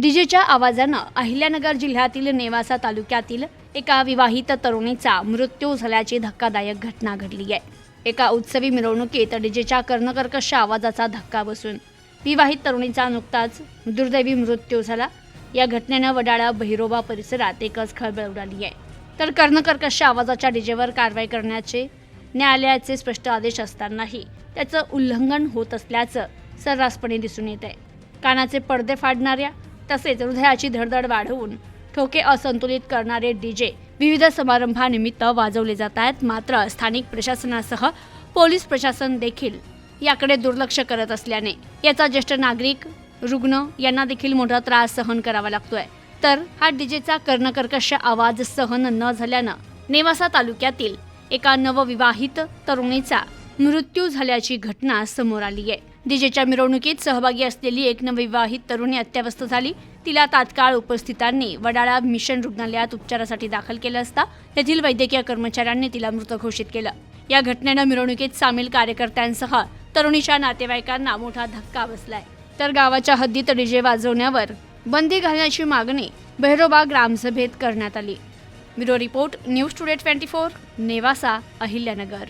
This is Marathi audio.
डीजेच्या आवाजानं अहिल्यानगर जिल्ह्यातील नेवासा तालुक्यातील एका विवाहित तरुणीचा मृत्यू झाल्याची धक्कादायक घटना घडली आहे. एका उत्सवी मिरवणुकीत डीजेच्या कर्णकर्कश आवाजाचा धक्का बसून विवाहित तरुणीचा नुकताच दुर्दैवी मृत्यू झाला. या घटनेनं वडाळा बहिरोबा परिसरात एकच खळबळ उडाली आहे. तर कर्णकर्कश आवाजाच्या डीजेवर कारवाई करण्याचे न्यायालयाचे स्पष्ट आदेश असतानाही त्याचं उल्लंघन होत असल्याचं सर्रासपणे दिसून येत आहे. कानाचे पडदे फाडणाऱ्या तसेच हृदयाची धडधड वाढवून ठोके असंतुलित करणारे डीजे विविध समारंभानिमित्त वाजवले जात आहेत. मात्र स्थानिक प्रशासनासह पोलीस प्रशासन देखील याकडे दुर्लक्ष करत असल्याने याचा ज्येष्ठ नागरिक रुग्ण यांना देखील मोठा त्रास सहन करावा लागतोय. तर हा डीजेचा कर्णकर्कश आवाज सहन न झाल्यानं नेवासा तालुक्यातील एका नवविवाहित तरुणीचा मृत्यू झाल्याची घटना समोर आली आहे. डीजेच्या मिरवणुकीत सहभागी असलेली एक नवविवाहित तरुणी अत्यवस्थ झाली. तिला तात्काळ उपस्थितांनी वडाळा मिशन रुग्णालयात उपचारासाठी दाखल केलं असता तेथील वैद्यकीय कर्मचाऱ्यांनी तिला मृत घोषित केलं. या घटनेनं मिरवणुकीत सामील कार्यकर्त्यांसह तरुणीच्या नातेवाईकांना मोठा धक्का बसलाय. तर गावाच्या हद्दीत डीजे वाजवण्यावर बंदी घालण्याची मागणी बहिरोबा ग्रामसभेत करण्यात आली. Bureau report news today twenty four Nevasa Ahilyanagar.